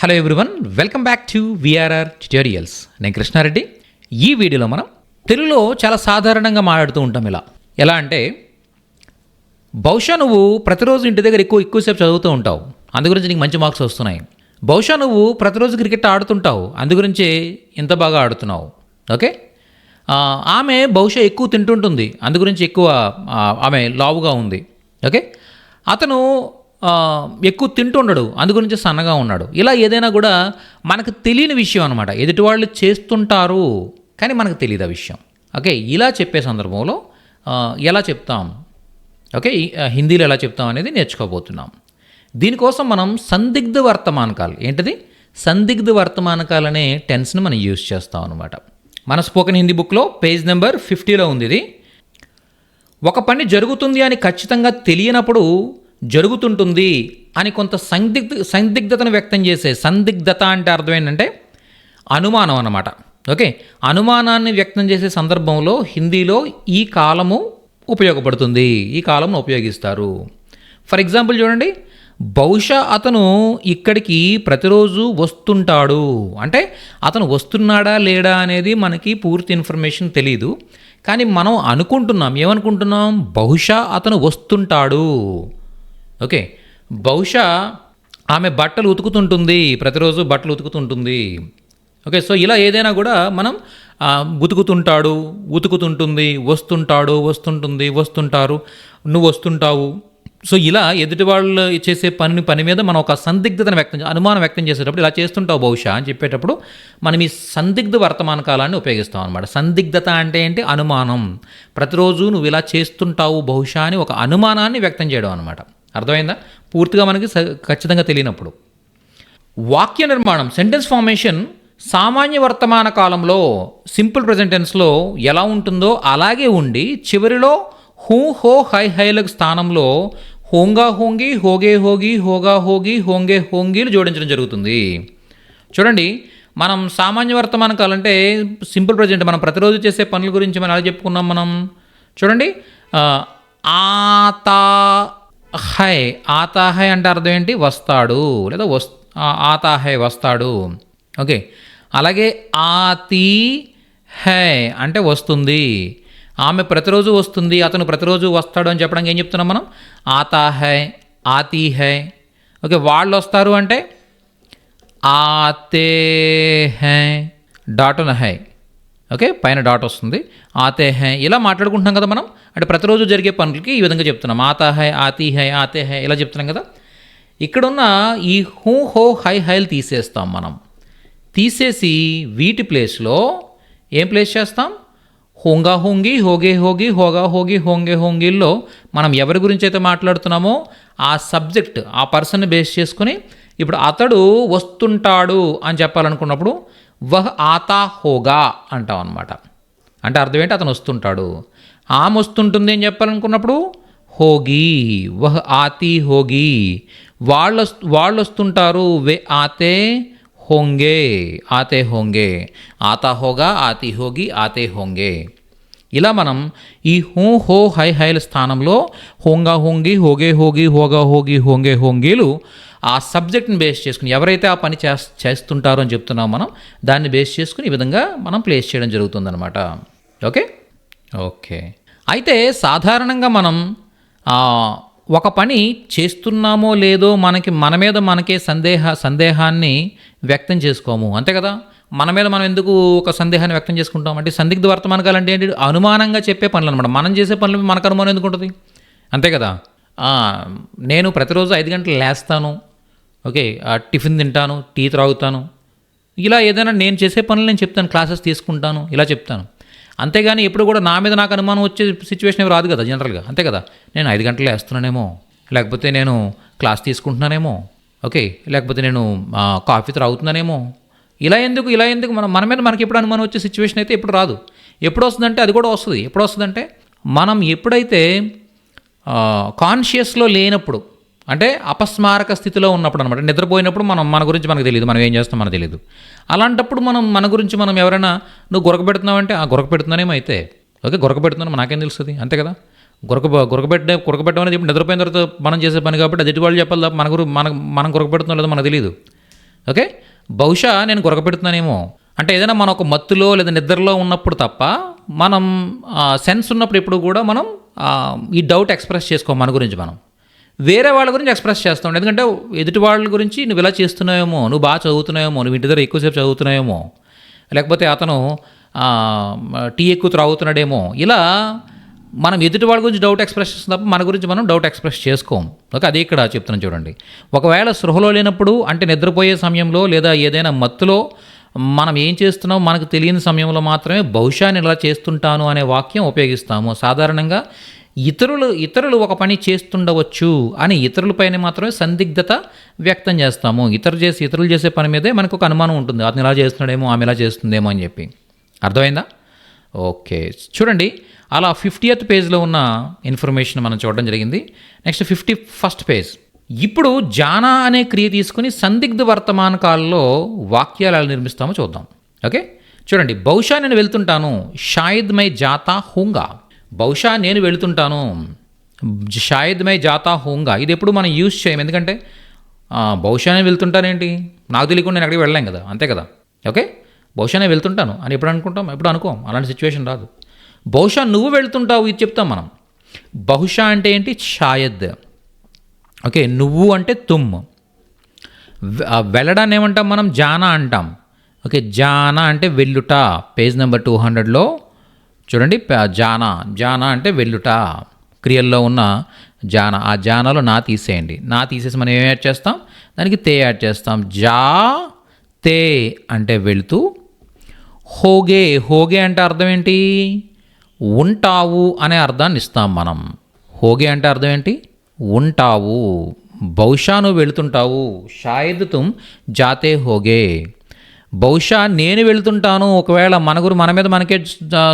Hello everyone welcome back to VRR tutorials నేను కృష్ణారెడ్డి. ఈ వీడియోలో మనం తెలుగులో చాలా సాధారణంగా మాట్లాడుతూ ఉంటాం ఇలా. ఎలా అంటే బహుశా నువ్వు ప్రతిరోజు ఇంటి దగ్గర ఎక్కువ ఎక్కువసేపు చదువుతూ ఉంటావు. అందు గురించి నీకు మంచి మార్క్స్ వస్తున్నాయి. బహుశా నువ్వు ప్రతిరోజు క్రికెట్ ఆడుతుంటావు. అందుగురించి ఇంత బాగా ఆడుతున్నావు. ఓకే? ఆమె బహుశా ఎక్కువ తింటుంటుంది. అందు గురించి ఎక్కువ ఆమె లావుగా ఉంది. ఓకే? అతను ఎక్కువ తింటుండడు అందు గురించి సన్నగా ఉన్నాడు. ఇలా ఏదైనా కూడా మనకు తెలియని విషయం అనమాట ఎదుటి వాళ్ళు చేస్తుంటారు కానీ మనకు తెలియదు ఆ విషయం. ఓకే ఇలా చెప్పే సందర్భంలో ఎలా చెప్తాం? ఓకే హిందీలో ఎలా చెప్తాం అనేది నేర్చుకోబోతున్నాం. దీనికోసం మనం సందిగ్ధ వర్తమానకాలు ఏంటిది? సందిగ్ధ వర్తమానకాలు అనే టెన్స్ని మనం యూజ్ చేస్తాం అనమాట మన స్పోకెన్ హిందీ బుక్లో పేజ్ నెంబర్ ఫిఫ్టీలో ఉంది ఇది. ఒక పని జరుగుతుంది అని ఖచ్చితంగా తెలియనప్పుడు జరుగుతుంటుంది అని కొంత సందిగ్ధ సందిగ్ధతను వ్యక్తం చేసే సందిగ్ధత అంటే అర్థం ఏంటంటే అనుమానం అన్నమాట. ఓకే? అనుమానాన్ని వ్యక్తం చేసే సందర్భంలో హిందీలో ఈ కాలము ఉపయోగపడుతుంది. ఈ కాలంను ఉపయోగిస్తారు. ఫర్ ఎగ్జాంపుల్ చూడండి. బహుశా అతను ఇక్కడికి ప్రతిరోజు వస్తుంటాడు. అంటే అతను వస్తున్నాడా లేడా అనేది మనకి పూర్తి ఇన్ఫర్మేషన్ తెలియదు కానీ మనం అనుకుంటున్నాం. ఏమనుకుంటున్నాం? బహుశా అతను వస్తుంటాడు. ఓకే. బహుశా ఆమె బట్టలు ఉతుకుతుంటుంది ప్రతిరోజు బట్టలు ఉతుకుతుంటుంది. ఓకే సో ఇలా ఏదైనా కూడా మనం ఉతుకుతుంటాడు ఉతుకుతుంటుంది వస్తుంటాడు వస్తుంటుంది వస్తుంటారు నువ్వు వస్తుంటావు. సో ఇలా ఎదుటి వాళ్ళు చేసే పని పని మీద మనం ఒక సందిగ్ధతను వ్యక్తం చే- అనుమానం వ్యక్తం చేసేటప్పుడు ఇలా చేస్తుంటావు బహుశా అని చెప్పేటప్పుడు మనం ఈ సందిగ్ధ వర్తమాన కాలాన్ని ఉపయోగిస్తాం అనమాట సందిగ్ధత అంటే ఏంటి? అనుమానం. ప్రతిరోజు నువ్వు ఇలా చేస్తుంటావు బహుశా అని ఒక అనుమానాన్ని వ్యక్తం చేయడం అనమాట అర్థమైందా? పూర్తిగా మనకి స- ఖచ్చితంగా తెలియనప్పుడు. వాక్య నిర్మాణం సెంటెన్స్ ఫార్మేషన్ సామాన్య వర్తమాన కాలంలో సింపుల్ ప్రజెంటెన్స్లో ఎలా ఉంటుందో అలాగే ఉండి చివరిలో హూ హో హై హైలకు స్థానంలో హోంగా హోంగి హోగే హోగి హోగా హోగి హోంగే హోంగీలు జోడించడం జరుగుతుంది. చూడండి మనం సామాన్య వర్తమాన కాలం అంటే సింపుల్ ప్రజెంట్ మనం ప్రతిరోజు చేసే పనుల గురించి మనం ఎలా చెప్పుకున్నాం మనం? చూడండి ఆ, తా హై ఆతాహై అంటే అర్థం ఏంటి? వస్తాడు. లేదా వస్ ఆ, వస్తాడు. ఓకే. అలాగే ఆతి హై అంటే వస్తుంది. ఆమె ప్రతిరోజు వస్తుంది అతను ప్రతిరోజు వస్తాడు అని చెప్పడానికి ఏం చెప్తున్నాం మనం? ఆతా హై ఆతి హై ఓకే వాళ్ళు వస్తారు అంటే ఆతే హై డాట్ హై ఓకే? పైన డాట్ వస్తుంది. ఆతే హై. ఇలా మాట్లాడుకుంటున్నాం కదా మనం? అంటే ప్రతిరోజు జరిగే పనులకి ఈ విధంగా చెప్తున్నాం. ఆతా హై ఆతి హై ఆతే హై ఇలా చెప్తున్నాం కదా? ఇక్కడున్న ఈ హూ హో హై హైలు తీసేస్తాం మనం. తీసేసి వీటి ప్లేస్లో ఏం ప్లేస్ చేస్తాం? హోంగా హోంగి హోగే హోగి హోగా హోగి హోంగే హోంగిల్లో మనం ఎవరి గురించి అయితే మాట్లాడుతున్నామో ఆ సబ్జెక్ట్ ఆ పర్సన్ని బేస్ చేసుకుని ఇప్పుడు అతడు వస్తుంటాడు అని చెప్పాలనుకున్నప్పుడు వహ్ ఆతా హోగా అంటాం అనమాట అంటే అర్థం ఏంటి? అతను వస్తుంటాడు. ఆమె వస్తుంటుంది అని చెప్పాలనుకున్నప్పుడు? హోగి వహ్ ఆతి హోగి. వాళ్ళు వాళ్ళు వస్తుంటారు వే ఆతే హోంగే ఆతే హోంగే. ఆతా హోగా ఆతి హోగి ఆతే హోంగే. ఇలా మనం ఈ హూ హో హై హైల స్థానంలో హోంగా హోంగి హోగే హోగి హోగా హోగి హోంగే హోంగీలు ఆ సబ్జెక్ట్ని బేస్ చేసుకుని ఎవరైతే ఆ పని చే చేస్తుంటారో అని చెప్తున్నాం మనం దాన్ని బేస్ చేసుకుని ఈ విధంగా మనం ప్లేస్ చేయడం జరుగుతుందనమాట ఓకే? ఓకే. అయితే సాధారణంగా మనం ఒక పని చేస్తున్నామో లేదో మనకి మన మీద మనకే సందేహ సందేహాన్ని వ్యక్తం చేసుకోము. అంతే కదా? మన మీద మనం ఎందుకు ఒక సందేహాన్ని వ్యక్తం చేసుకుంటాం? అంటే సందిగ్ధ వర్తమానకాలు అంటే ఏంటి? అనుమానంగా చెప్పే పనులు అనమాట మనం చేసే పనులు మనకు అనుమానం ఎందుకు ఉంటుంది? అంతే కదా? నేను ప్రతిరోజు ఐదు గంటలు లేస్తాను. ఓకే ఆ, టిఫిన్ తింటాను టీ త్రాగుతాను. ఇలా ఏదైనా నేను చేసే పనులు నేను చెప్తాను క్లాసెస్ తీసుకుంటాను ఇలా చెప్తాను. అంతేగాని ఎప్పుడు కూడా నా మీద నాకు అనుమానం వచ్చే సిచ్యువేషన్ ఏమి రాదు కదా జనరల్గా అంతే కదా? నేను ఐదు గంటలు వేస్తున్నానేమో లేకపోతే నేను క్లాస్ తీసుకుంటున్నానేమో ఓకే లేకపోతే నేను కాఫీ త్రాగుతున్నానేమో. ఇలా ఎందుకు ఇలా ఎందుకు? మన మన మీద మనకి ఎప్పుడు అనుమానం వచ్చే సిచ్యువేషన్ అయితే ఎప్పుడు రాదు. ఎప్పుడు వస్తుందంటే అది కూడా వస్తుంది. ఎప్పుడు వస్తుందంటే మనం ఎప్పుడైతే కాన్షియస్లో లేనప్పుడు అంటే అపస్మారక స్థితిలో ఉన్నప్పుడు అనమాట నిద్రపోయినప్పుడు మనం మన గురించి మనకు తెలియదు. మనం ఏం చేస్తాం మనకు తెలియదు. అలాంటప్పుడు మనం మన గురించి మనం ఎవరైనా నువ్వు గొరక పెడుతున్నావు అంటే ఆ గొరక పెడుతున్నానేమో అయితే. ఓకే గొరక పెడుతున్నాను నాకేం తెలుస్తుంది? అంతే కదా? గొరక గురకబెట్టే గొరకబెట్టడం అనేది ఇప్పుడు నిద్రపోయిన తర్వాత మనం చేసే పని కాబట్టి అది వాళ్ళు చెప్పాలి మన గురు మన మనం గురకబెడుతున్నాం లేదో మనకు తెలియదు ఓకే? బహుశా నేను గురకపెడుతున్నానేమో అంటే ఏదైనా మనం ఒక మత్తులో లేదా నిద్రలో ఉన్నప్పుడు తప్ప మనం సెన్స్ ఉన్నప్పుడు ఎప్పుడు కూడా మనం ఈ డౌట్ ఎక్స్ప్రెస్ చేసుకోం మన గురించి మనం. వేరే వాళ్ళ గురించి ఎక్స్ప్రెస్ చేస్తాం. ఎందుకంటే ఎదుటి వాళ్ళ గురించి నువ్వు ఇలా చేస్తున్నావేమో నువ్వు బాగా చదువుతున్నావేమో నువ్వు ఇంటి దగ్గర ఎక్కువసేపు చదువుతున్నావేమో లేకపోతే అతను టీ ఎక్కువ త్రాగుతున్నాడేమో ఇలా మనం ఎదుటి వాళ్ళ గురించి డౌట్ ఎక్స్ప్రెస్ చేస్తాం తప్ప మన గురించి మనం డౌట్ ఎక్స్ప్రెస్ చేసుకోం. ఓకే అదే ఇక్కడ చెప్తున్నాను చూడండి. ఒకవేళ సృహలో లేనప్పుడు అంటే నిద్రపోయే సమయంలో లేదా ఏదైనా మత్తులో మనం ఏం చేస్తున్నాం మనకు తెలియని సమయంలో మాత్రమే బహుశా నేను ఇలా చేస్తుంటాను అనే వాక్యం ఉపయోగిస్తాము. సాధారణంగా ఇతరులు ఇతరులు ఒక పని చేస్తుండవచ్చు అని ఇతరులపైన మాత్రమే సందిగ్ధత వ్యక్తం చేస్తాము. ఇతరులు చేసి ఇతరులు చేసే పని మీదే మనకు ఒక అనుమానం ఉంటుంది. అతను ఇలా చేస్తున్నాడేమో ఆమె ఇలా చేస్తుందేమో అని చెప్పి. అర్థమైందా? ఓకే. చూడండి అలా ఫిఫ్టీయత్ పేజ్లో ఉన్న ఇన్ఫర్మేషన్ మనం చూడడం జరిగింది. Next fifty first page. ఇప్పుడు జానా అనే క్రియ తీసుకుని సందిగ్ధ వర్తమాన కాలంలో వాక్యాలు ఎలా నిర్మిస్తామో చూద్దాం. ఓకే? చూడండి బహుశా నేను వెళ్తుంటాను. షాయిద్ మై జాతా హూంగా. బహుశా నేను వెళ్తుంటాను. షాయద్ మై జాతా హోంగా. ఇది ఎప్పుడు మనం యూజ్ చేయం ఎందుకంటే బహుశా నేను వెళ్తుంటానేంటి? నాకు తెలియకుండా నేను ఎక్కడికి వెళ్ళాం కదా. అంతే కదా. ఓకే? బహుశా నేను వెళ్తుంటాను అని ఎప్పుడు అనుకుంటాం ఎప్పుడు అనుకోం. అలాంటి సిచ్యువేషన్ రాదు. బహుశా నువ్వు వెళ్తుంటావు ఇది చెప్తాం మనం. బహుశా అంటే ఏంటి? షాయద్. ఓకే? నువ్వు అంటే తుమ్. వెళ్ళడాన్ని ఏమంటాం మనం? జానా అంటాం. ఓకే? జానా అంటే వెళ్ళుట. పేజ్ నెంబర్ టూ హండ్రెడ్లో చూడండి జాన. జాన అంటే వెళ్ళుట. క్రియల్లో ఉన్న జాన. ఆ జానాలో నా తీసేయండి. నా తీసేసి మనం ఏం యాడ్ చేస్తాం? దానికి తే యాడ్ చేస్తాం. జా తే అంటే వెళుతూ హోగే. హోగే అంటే అర్థం ఏంటి? ఉంటావు అనే అర్థాన్ని ఇస్తాం మనం. హోగే అంటే అర్థం ఏంటి? ఉంటావు. బహుశా నువ్వు వెళుతుంటావు. షాయద్ తుమ్ జాతే హోగే. బహుశా నేను వెళ్తుంటాను ఒకవేళ మన గురు మన మీద మనకే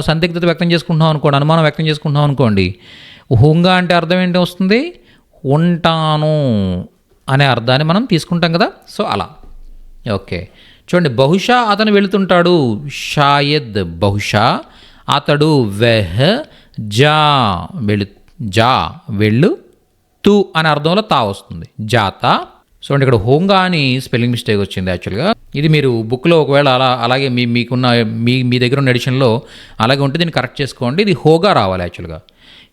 సందిగ్ధత వ్యక్తం చేసుకుంటున్నాం అనుకోండి అనుమానం వ్యక్తం చేసుకుంటున్నాం అనుకోండి హుంగా అంటే అర్థం ఏంటి వస్తుంది? ఉంటాను అనే అర్థాన్ని మనం తీసుకుంటాం కదా? సో అలా. ఓకే. చూడండి బహుశా అతను వెళుతుంటాడు షాయద్ బహుశా అతడు వెహ్ జా వెళు జా వెళ్ళు తు అనే అర్థంలో తా వస్తుంది. జాత. చూడండి ఇక్కడ హోంగా అని స్పెల్లింగ్ మిస్టేక్ వచ్చింది యాక్చువల్గా. ఇది మీరు బుక్లో ఒకవేళ అలా అలాగే మీ మీకున్న మీ మీ దగ్గర ఉన్న ఎడిషన్లో అలాగే ఉంటే దీన్ని కరెక్ట్ చేసుకోండి. ఇది హోగా రావాలి యాక్చువల్గా.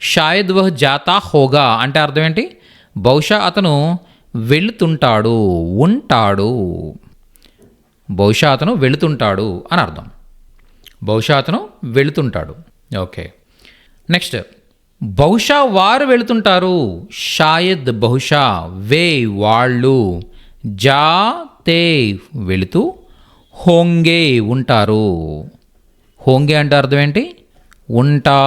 షాయద్ వహ్ జాతా హోగా అంటే అర్థం ఏంటి? బహుశా అతను వెళుతుంటాడు ఉంటాడు. బహుశా అతను వెళుతుంటాడు అని అర్థం. బహుశా అతను వెళుతుంటాడు. ఓకే. నెక్స్ట్ బహుశా వారు వెళుతుంటారు. షాయద్ బహుశా వే వాళ్ళు. జా తే వెళుతూ హోంగే ఉంటారు. హోంగే అంటే అర్థం ఏంటి? ఉంటారు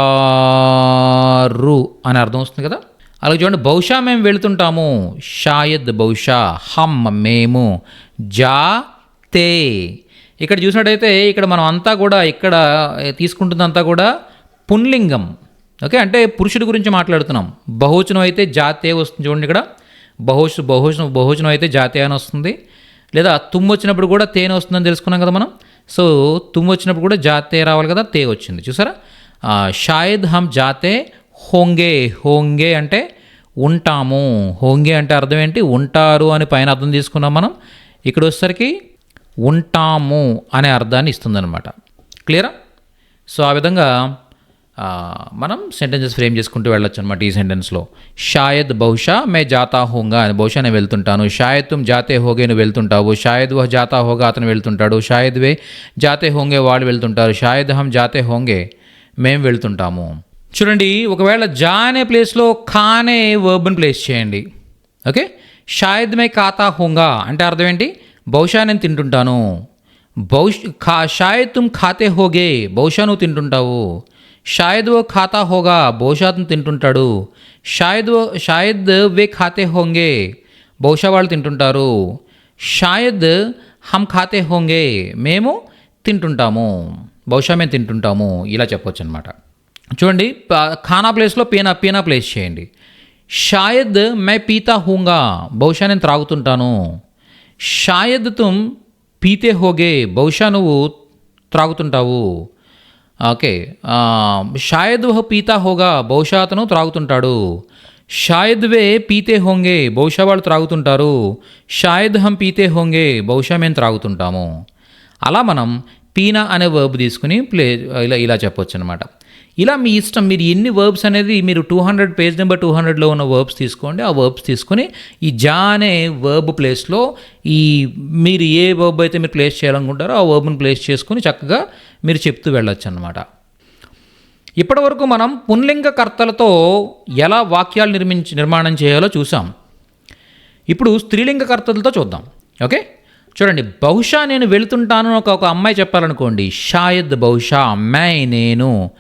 అని అర్థం వస్తుంది కదా? అలాగే చూడండి బహుశా మేము వెళుతుంటాము. షాయద్ బహుశా హమ్ మేము జా తే. ఇక్కడ చూసినట్టయితే ఇక్కడ మనం అంతా కూడా ఇక్కడ తీసుకుంటుందంతా కూడా పున్లింగం ఓకే అంటే పురుషుడి గురించి మాట్లాడుతున్నాం. బహువచనం అయితే జాతే వస్తుంది చూడండి ఇక్కడ. బహుశ బహువచనం బహుజనం అయితే జాతీయ అని వస్తుంది. లేదా తుమ్ము వచ్చినప్పుడు కూడా తేనె వస్తుందని తెలుసుకున్నాం కదా మనం. సో తుమ్ము వచ్చినప్పుడు కూడా జాతే రావాలి కదా తే వచ్చింది. చూసారా? షాయిద్ హమ్ జాతే హోంగే హోంగే అంటే ఉంటాము. హోంగే అంటే అర్థం ఏంటి? ఉంటారు అని పైన అర్థం తీసుకున్నాం మనం. ఇక్కడ వచ్చేసరికి ఉంటాము అనే అర్థాన్ని ఇస్తుందన్నమాట. క్లియరా? సో ఆ విధంగా మనం సెంటెన్సెస్ ఫ్రేమ్ చేసుకుంటూ వెళ్ళొచ్చు అనమాట ఈ సెంటెన్స్లో షాయద్ బహుశా మే జాతా హోంగా అని బహుశా నేను వెళ్తుంటాను. షాయద్ తుమ్ జాతే హోగే నువ్వు వెళ్తుంటావు. షాయద్ వహ్ జాతా హోగా అతను వెళ్తుంటాడు. షాయద్ వే జాతే హోంగే వాళ్ళు వెళ్తుంటారు. షాయద్ హం జాతే హోంగే మేము వెళ్తుంటాము. చూడండి ఒకవేళ జా అనే ప్లేస్లో ఖా అనే వర్బన్ ప్లేస్ చేయండి. ఓకే? షాయద్ మే ఖాతా హోంగా అంటే అర్థం ఏంటి? బహుశా నేను తింటుంటాను. బహుశ ఖా షాయద్ తుమ్ ఖాతే హోగే బహుశా నువ్వు తింటుంటావు. షాయద్ ఓ ఖాతా హోగా బహుశా అతను తింటుంటాడు. షాయద్ ఓ షాయద్ వే ఖాతే హోంగే బహుశా వాళ్ళు తింటుంటారు. షాయద్ హమ్ ఖాతే హోంగే మేము తింటుంటాము. బహుశా మేము తింటుంటాము. ఇలా చెప్పొచ్చు అనమాట చూడండి ఖానా ప్లేస్లో పీనా పీనా ప్లేస్ చేయండి. షాయద్ మే పీతా హూంగా బహుశా నేను త్రాగుతుంటాను. షాయద్ తుమ్ పీతే హోగే బహుశా నువ్వు త్రాగుతుంటావు. ఓకే. షాయద్ వహ్ పీతా హోగా బహుశా అతను త్రాగుతుంటాడు. షాయద్ వే పీతే హోంగే బహుశా వాళ్ళు త్రాగుతుంటారు. షాయద్ హం పీతే హోంగే బహుశా మేము త్రాగుతుంటాము. అలా మనం పీనా అనే వర్బ్ తీసుకుని ప్లే ఇలా ఇలా చెప్పొచ్చు అనమాట ఇలా మీ ఇష్టం మీరు ఎన్ని వర్బ్స్ అనేది మీరు two hundred page number two హండ్రెడ్లో ఉన్న వర్బ్స్ తీసుకోండి. ఆ వర్బ్స్ తీసుకొని ఈ జా అనే వర్బ్ ప్లేస్లో ఈ మీరు ఏ వర్బ్ అయితే మీరు ప్లేస్ చేయాలనుకుంటారో ఆ వర్బ్ని ప్లేస్ చేసుకొని చక్కగా మీరు చెప్తూ వెళ్ళొచ్చు అనమాట ఇప్పటివరకు మనం పుంలింగ కర్తలతో ఎలా వాక్యాలు నిర్మించి నిర్మాణం చేయాలో చూసాం. ఇప్పుడు స్త్రీలింగ కర్తలతో చూద్దాం. ఓకే? చూడండి బహుశా నేను వెళుతుంటాను ఒక ఒక అమ్మాయి చెప్పాలనుకోండి షాయద్ బహుశా అమ్మాయి నేను.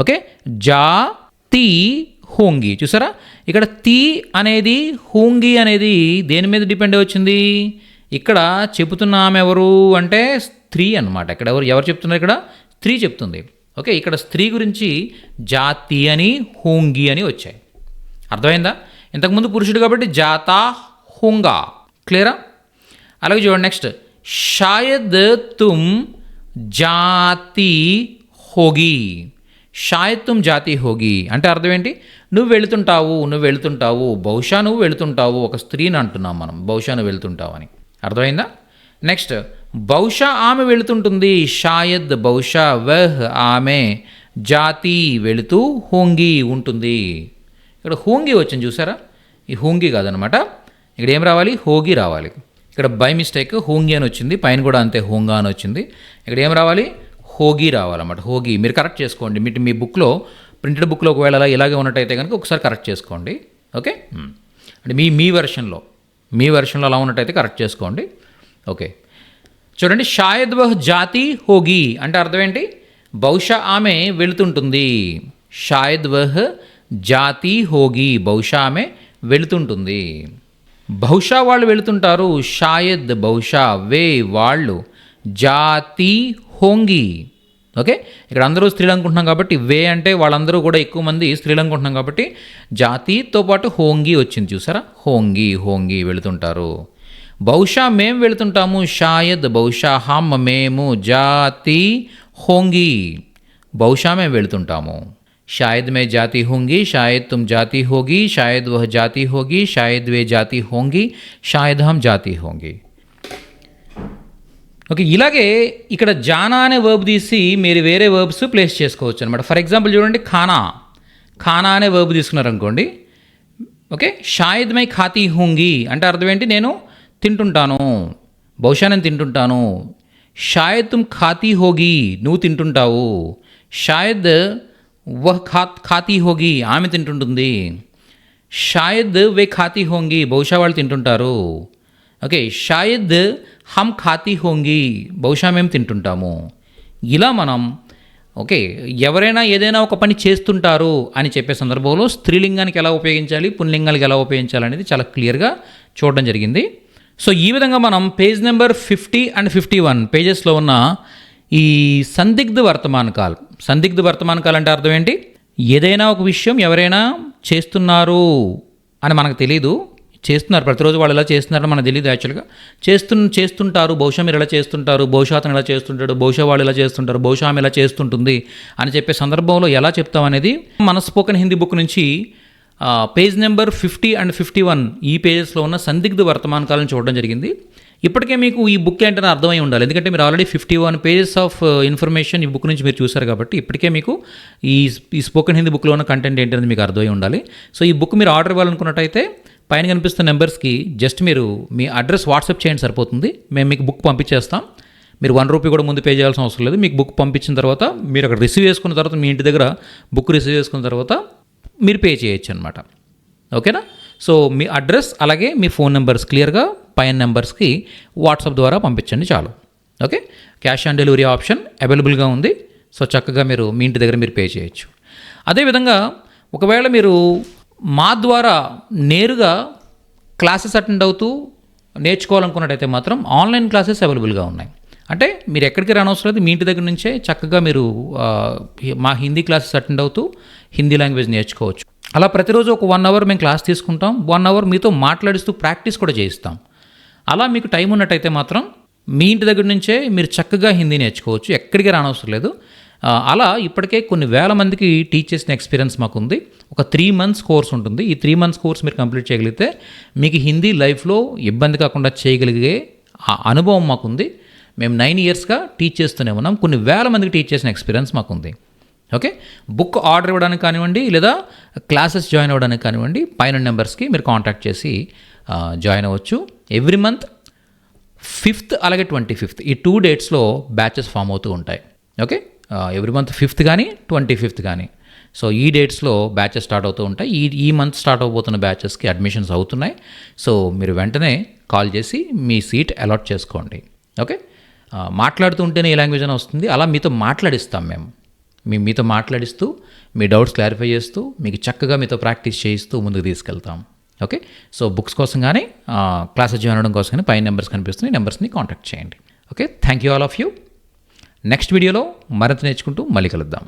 ఓకే? జా తీ హోంగి. చూసారా? ఇక్కడ తీ అనేది హోంగి అనేది దేని మీద డిపెండ్ వచ్చింది? ఇక్కడ చెబుతున్న ఆమె ఎవరు అంటే స్త్రీ అన్నమాట. ఇక్కడ ఎవరు ఎవరు చెప్తున్నారు ఇక్కడ? స్త్రీ చెప్తుంది. ఓకే? ఇక్కడ స్త్రీ గురించి జాతి అని హోంగి అని వచ్చాయి. అర్థమైందా? ఇంతకుముందు పురుషుడు కాబట్టి జాతా హోంగా. క్లియరా? అలాగే చూడండి నెక్స్ట్. షాయద్ తుమ్ జాతి హోగి. షాయత్వం తుమ్ జాతి హోగి. అంటే అర్థం ఏంటి? నువ్వు వెళుతుంటావు నువ్వు వెళుతుంటావు బహుశా నువ్వు వెళుతుంటావు ఒక స్త్రీని అంటున్నాం మనం. బహుశా నువ్వు వెళుతుంటావు అని అర్థమైందా? నెక్స్ట్ బహుశా ఆమె వెళుతుంటుంది షాయద్ బహుశా వహ్ ఆమె జాతి వెళుతూ హోంగి ఉంటుంది. ఇక్కడ హోంగి వచ్చింది చూసారా? ఈ హోంగి కాదనమాట ఇక్కడ ఏం రావాలి? హోగి రావాలి. ఇక్కడ బై మిస్టేక్ హోంగి అని వచ్చింది పైన కూడా అంతే హోంగా అని వచ్చింది. ఇక్కడ ఏం రావాలి? హోగి రావాలన్నమాట. హోగి మీరు కరెక్ట్ చేసుకోండి. మీ మీ బుక్లో ప్రింటెడ్ బుక్లో ఒకవేళ అలా ఇలాగే ఉన్నట్టయితే కనుక ఒకసారి కరెక్ట్ చేసుకోండి. ఓకే? అంటే మీ మీ వెర్షన్లో మీ వెర్షన్లో అలా ఉన్నట్టయితే కరెక్ట్ చేసుకోండి. ఓకే. చూడండి షాయద్ వహ్ జాతి హోగి అంటే అర్థం ఏంటి? బహుశా ఆమె వెళుతుంటుంది. షాయద్ వహ్ జాతి హోగి బహుశా ఆమె వెళుతుంటుంది. బహుశా వాళ్ళు వెళుతుంటారు. షాయద్ బహుశా వే వాళ్ళు జాతి హోంగి ఓకే ఇక్కడ అందరూ స్త్రీలు అనుకుంటున్నాం కాబట్టి వే అంటే వాళ్ళందరూ కూడా ఎక్కువ మంది స్త్రీలు అనుకుంటున్నాం కాబట్టి జాతితో పాటు హోంగి వచ్చింది చూసారా హోంగి హోంగి వెళుతుంటారు బహుశా మేము వెళుతుంటాము షాయద్ బహుశా హమ్ మేము జాతి హోంగి బహుశా మేము వెళుతుంటాము शायद मैं जाती होंगी शायद तुम जाती होगी शायद वह जाती होगी शायद वे जाती होंगी शायद हम जाती होंगी ఓకే ఇలాగే ఇక్కడ జానా అనే వర్బ్ తీసి మీరు వేరే వర్బ్స్ ప్లేస్ చేసుకోవచ్చు అనమాట ఫర్ ఎగ్జాంపుల్ చూడండి ఖానా. ఖానా అనే వర్బ్ తీసుకున్నారనుకోండి. ఓకే షాయద్ మై ఖాతీ హూంగి. అంటే అర్థం ఏంటి? నేను తింటుంటాను. బహుశా నేను తింటుంటాను. షాయద్ తుమ్ ఖాతీ హోగి నువ్వు తింటుంటావు. షాయద్ వహ్ ఖా ఖాతీ హోగి ఆమె తింటుంటుంది. షాయద్ వే ఖాతీ హోంగి బహుశా వాళ్ళు తింటుంటారు. ఓకే షాయద్ హమ్ ఖాతీ హోంగి. బహుశా మేము తింటుంటాము. ఇలా మనం ఓకే ఎవరైనా ఏదైనా ఒక పని చేస్తుంటారు అని చెప్పే సందర్భంలో స్త్రీలింగానికి ఎలా ఉపయోగించాలి పుల్లింగానికి ఎలా ఉపయోగించాలి అనేది చాలా క్లియర్గా చూడడం జరిగింది. సో ఈ విధంగా మనం page number fifty and fifty one పేజెస్లో ఉన్న ఈ సందిగ్ధ వర్తమాన కాల్ సందిగ్ధ వర్తమాన కాల్ అంటే అర్థం ఏంటి? ఏదైనా ఒక విషయం ఎవరైనా చేస్తున్నారు అని మనకు తెలియదు చేస్తున్నారు. ప్రతిరోజు వాళ్ళు ఎలా చేస్తున్నారో మనకు తెలియదు యాక్చువల్గా. చేస్తు చేస్తుంటారు. బహుశా మీరు ఎలా చేస్తుంటారు? బహుశా అతను ఎలా చేస్తుంటాడు? బహుశా వాళ్ళు ఎలా చేస్తుంటారు? బహుశా ఆమె ఎలా చేస్తుంటుంది? అని చెప్పే సందర్భంలో ఎలా చెప్తాం అనేది మన స్పోకెన్ హిందీ బుక్ నుంచి page number fifty and fifty one ఈ పేజెస్లో ఉన్న సందిగ్ధ వర్తమాన కాలం చూడడం జరిగింది. ఇప్పటికే మీకు ఈ బుక్ ఏంటని అర్థమై ఉండాలి. ఎందుకంటే మీరు already fifty one pages of information ఈ బుక్ నుంచి మీరు చూసారు కాబట్టి ఇప్పటికే మీకు ఈ ఈ స్పోకెన్ హిందీ బుక్లో ఉన్న కంటెంట్ ఏంటనేది మీకు అర్థమై ఉండాలి. సో ఈ బుక్ మీరు ఆర్డర్ ఇవ్వాలనుకున్నట్టయితే పైన కనిపిస్తున్న నెంబర్స్కి జస్ట్ మీరు మీ అడ్రస్ వాట్సాప్ చేయండి సరిపోతుంది. మేము మీకు బుక్ పంపించేస్తాం. మీరు వన్ రూపీ కూడా ముందు పే చేయాల్సిన అవసరం లేదు. మీకు బుక్ పంపించిన తర్వాత మీరు అక్కడ రిసీవ్ చేసుకున్న తర్వాత మీ ఇంటి దగ్గర బుక్ రిసీవ్ చేసుకున్న తర్వాత మీరు పే చేయొచ్చు అనమాట ఓకేనా? సో మీ అడ్రస్ అలాగే మీ ఫోన్ నెంబర్స్ క్లియర్గా పైన నెంబర్స్కి వాట్సాప్ ద్వారా పంపించండి చాలు. Okay? Cash on delivery option అవైలబుల్గా ఉంది. సో చక్కగా మీరు మీ ఇంటి దగ్గర మీరు పే చేయొచ్చు. అదేవిధంగా ఒకవేళ మీరు మా ద్వారా నేరుగా క్లాసెస్ అటెండ్ అవుతూ నేర్చుకోవాలనుకున్నట్టయితే మాత్రం ఆన్లైన్ క్లాసెస్ అవైలబుల్గా ఉన్నాయి. అంటే మీరు ఎక్కడికి రానవసరం లేదు మీ ఇంటి దగ్గర నుంచే చక్కగా మీరు మా హిందీ క్లాసెస్ అటెండ్ అవుతూ హిందీ లాంగ్వేజ్ నేర్చుకోవచ్చు. అలా ప్రతిరోజు ఒక వన్ అవర్ మేము క్లాస్ తీసుకుంటాం. వన్ అవర్ మీతో మాట్లాడిస్తూ ప్రాక్టీస్ కూడా చేయిస్తాం. అలా మీకు టైం ఉన్నట్టయితే మాత్రం మీ ఇంటి దగ్గర నుంచే మీరు చక్కగా హిందీ నేర్చుకోవచ్చు. ఎక్కడికి రానవసరం లేదు. అలా ఇప్పటికే కొన్ని వేల మందికి టీచ్ చేసిన ఎక్స్పీరియన్స్ మాకుంది. ఒక త్రీ మంత్స్ కోర్స్ ఉంటుంది. ఈ త్రీ మంత్స్ కోర్స్ మీరు కంప్లీట్ చేయగలిగితే మీకు హిందీ లైఫ్లో ఇబ్బంది కాకుండా చేయగలిగే ఆ అనుభవం మాకుంది. మేము నైన్ ఇయర్స్గా టీచ్ చేస్తూనే ఉన్నాం. కొన్ని వేల మందికి టీచ్ చేసిన ఎక్స్పీరియన్స్ మాకుంది. ఓకే? బుక్ ఆర్డర్ ఇవ్వడానికి కానివ్వండి లేదా క్లాసెస్ జాయిన్ అవ్వడానికి కానివ్వండి పైన నెంబర్స్కి మీరు కాంటాక్ట్ చేసి జాయిన్ అవ్వచ్చు. ఎవ్రీ మంత్ ఫిఫ్త్ అలాగే ట్వంటీ ఫిఫ్త్ ఈ టూ డేట్స్లో బ్యాచెస్ ఫామ్ అవుతూ ఉంటాయి. ఓకే? ఎవ్రీ మంత్ ఫిఫ్త్ కానీ ట్వంటీ ఫిఫ్త్ కానీ సో ఈ డేట్స్లో బ్యాచెస్ స్టార్ట్ అవుతూ ఉంటాయి. ఈ ఈ మంత్ స్టార్ట్ అవబోతున్న బ్యాచెస్కి అడ్మిషన్స్ అవుతున్నాయి. సో మీరు వెంటనే కాల్ చేసి మీ సీట్ అలాట్ చేసుకోండి. ఓకే మాట్లాడుతుంటేనే మాట్లాడుతూ ఉంటేనే ఏ లాంగ్వేజ్ అయినా వస్తుంది. అలా మీతో మాట్లాడిస్తాం మేము. మీ మీతో మాట్లాడిస్తూ మీ డౌట్స్ క్లారిఫై చేస్తూ మీకు చక్కగా మీతో ప్రాక్టీస్ చేయిస్తూ ముందుకు తీసుకెళ్తాం. ఓకే సో బుక్స్ కోసం కానీ క్లాసెస్ జాయిన్ అవ్వడం కోసం కానీ పైన నెంబర్స్ కనిపిస్తున్నాయి. నెంబర్స్ని కాంటాక్ట్ చేయండి. Okay thank you all of you next వీడియోలో మరింత నేర్చుకుంటూ మళ్ళీ కలుద్దాం.